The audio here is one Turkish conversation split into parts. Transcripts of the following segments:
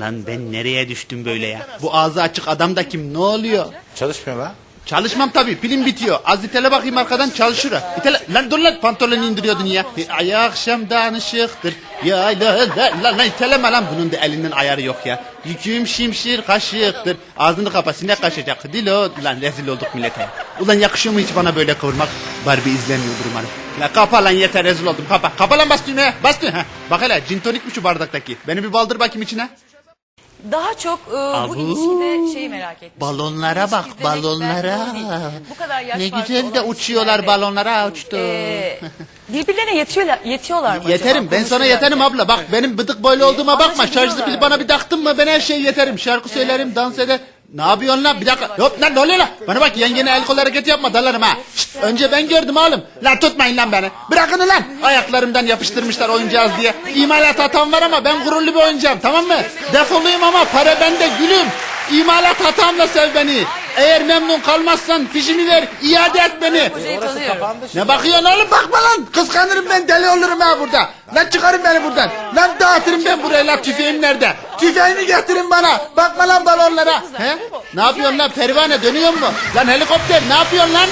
Lan ben nereye düştüm böyle ya? Bu ağzı açık adam da kim? Ne oluyor? Çalışmıyor lan. Çalışmam tabii. Pilim bitiyor. Az itele bakayım arkadan çalışır. ha. İtele. Lan dur lan pantolonu indiriyordun ya. Ay akşamdan ışıktır. Ya la la la lan iteleme lan. Bunun da elinin ayarı yok ya. Yüküm şimşir kaşıktır. Ağzını kapa sinek kaşıyacak. Dilo. Lan rezil olduk millete. Ulan yakışıyor mu hiç bana böyle kıvırmak? Barbie izlemiyordur umarım. La kapa lan yeter rezil oldum kapa. Kapa lan bas düğmeye. Bas düğmeye. Bak hele gin tonik mi şu bardaktaki? Beni bir baldır bakayım içine. Daha çok e, bu Abu. ilişkide şeyi merak ettim. Balonlara bak balonlara. belki doğru değil. Bu kadar yaş Ne farkı güzel de olan uçuyorlar ilişkilerde, balonlara uçtu. e, birbirlerine yetiyorlar, yetiyorlar mı Yeterim acaba? ben sana yeterim abla bak benim bıdık boylu olduğuma bakma anlaşabiliyorlar şarjlı mı? bana bir taktın mı ben her şeyi yeterim şarkı söylerim dans eder. Ne yapıyorsun lan? Bir dakika. Hop lan ne lan? Bana bak yengene el kol hareketi yapma dalarım ha. Şşt, önce ben gördüm oğlum. Lan tutmayın lan beni. Bırakın lan. Ayaklarımdan yapıştırmışlar oyuncağız diye. İmalat hatam var ama ben gururlu bir oyuncağım tamam mı? Defoluyum ama para bende gülüm. İmalat hatamla sev beni eğer memnun kalmazsan fişimi ver iade et beni. Hocayı ne bakıyorsun oğlum? Bakma lan. Kıskanırım ben deli olurum ha burada. Lan çıkarın beni buradan. Lan dağıtırım ben burayı lan tüfeğim nerede? Tüfeğimi getirin bana. Bakma lan balonlara. He? Ne yapıyorsun lan? Pervane dönüyor mu? Lan helikopter ne yapıyorsun lan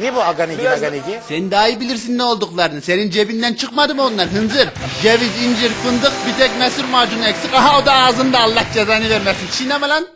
Niye bu aganigi aganigi? Sen daha iyi bilirsin ne olduklarını. Senin cebinden çıkmadı mı onlar hınzır? Ceviz incir fındık bir tek mesur macunu eksik. Aha o da ağzında Allah cezanı vermesin. Çiğneme lan